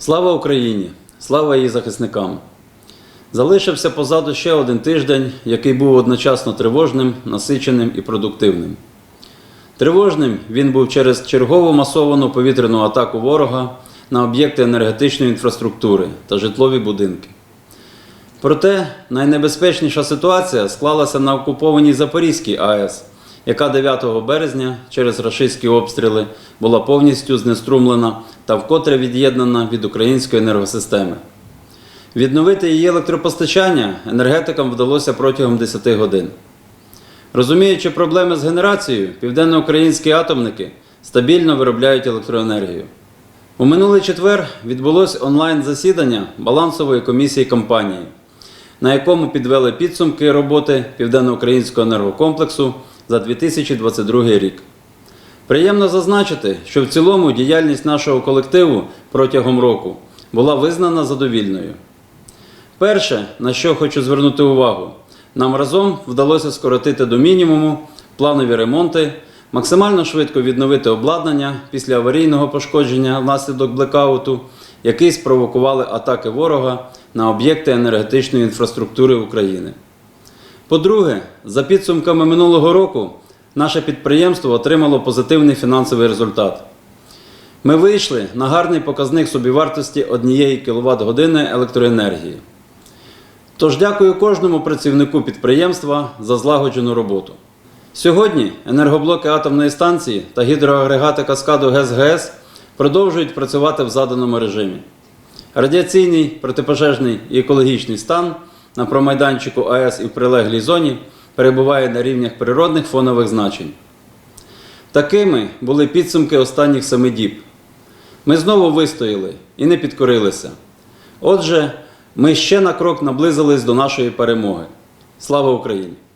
Слава Україні! Слава її захисникам! Залишився позаду ще один тиждень, який був одночасно тривожним, насиченим і продуктивним. Тривожним він був через чергову масовану повітряну атаку ворога на об'єкти енергетичної інфраструктури та житлові будинки. Проте найнебезпечніша ситуація склалася на окупованій Запорізькій АЕС, яка 9 березня через рашистські обстріли була повністю знеструмлена та вкотре від'єднана від української енергосистеми. Відновити її електропостачання енергетикам вдалося протягом 10 годин. Розуміючи проблеми з генерацією, південноукраїнські атомники стабільно виробляють електроенергію. У минулий четвер відбулось онлайн-засідання балансової комісії компанії, на якому підвели підсумки роботи Південноукраїнського енергокомплексу за 2022 рік. Приємно зазначити, що в цілому діяльність нашого колективу протягом року була визнана задовільною. Перше, на що хочу звернути увагу, нам разом вдалося скоротити до мінімуму планові ремонти, максимально швидко відновити обладнання після аварійного пошкодження внаслідок блекауту, який спровокували атаки ворога на об'єкти енергетичної інфраструктури України. По-друге, за підсумками минулого року, наше підприємство отримало позитивний фінансовий результат. Ми вийшли на гарний показник собівартості однієї кВт години електроенергії. Тож дякую кожному працівнику підприємства за злагоджену роботу. Сьогодні енергоблоки атомної станції та гідроагрегати каскаду ГЕС-ГЕС продовжують працювати в заданому режимі. Радіаційний, протипожежний і екологічний стан на промайданчику АЕС і в прилеглій зоні перебуває на рівнях природних фонових значень. Такими були підсумки останніх семи діб. Ми знову вистояли і не підкорилися. Отже, ми ще на крок наблизились до нашої перемоги. Слава Україні!